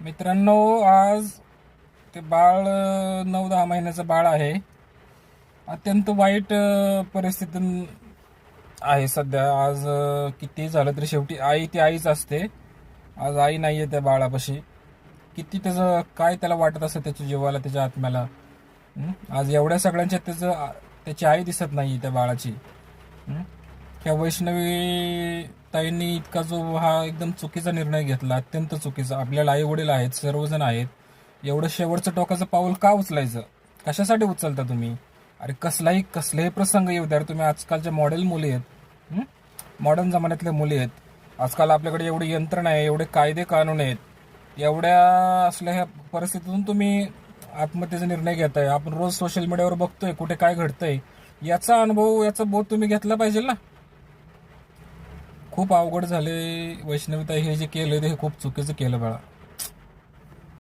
मित्रांनो आज ते बाळ नऊ दहा महिन्याचं बाळ आहे. अत्यंत वाईट परिस्थिती आहे सध्या. आज किती झालं तरी शेवटी आई ती आईच असते. आज आई नाहीये त्या बाळापाशी. किती त्याचं काय त्याला वाटत असतं त्याच्या जीवाला त्याच्या आत्म्याला? आज एवढ्या सगळ्यांच्या त्याचं त्याची आई दिसत नाही त्या बाळाची. ह्या वैष्णवी ताईंनी इतका जो हा एकदम चुकीचा निर्णय घेतला अत्यंत चुकीचा. आपल्याला आई वडील आहेत सर्वजण आहेत. एवढं शेवटचं टोकाचं पाऊल का उचलायचं? कशासाठी उचलता तुम्ही? अरे कसलाही कसलाही प्रसंग येऊ द्या. तुम्ही आजकालच्या मॉडेल मुली आहेत. मॉडर्न जमान्यातल्या मुली आहेत. आजकाल आपल्याकडे एवढी यंत्रणा आहे एवढे कायदे कानून आहेत. एवढ्या असल्या ह्या परिस्थितीतून तुम्ही आत्महत्येचा निर्णय घेताय. आपण रोज सोशल मीडियावर बघतोय कुठे काय घडतंय. याचा अनुभव याचा बोध तुम्ही घेतला पाहिजे ना? खूप अवघड झाले वैष्णवीता हे जे केलं ते हे खूप चुकीचं केलं बाळा.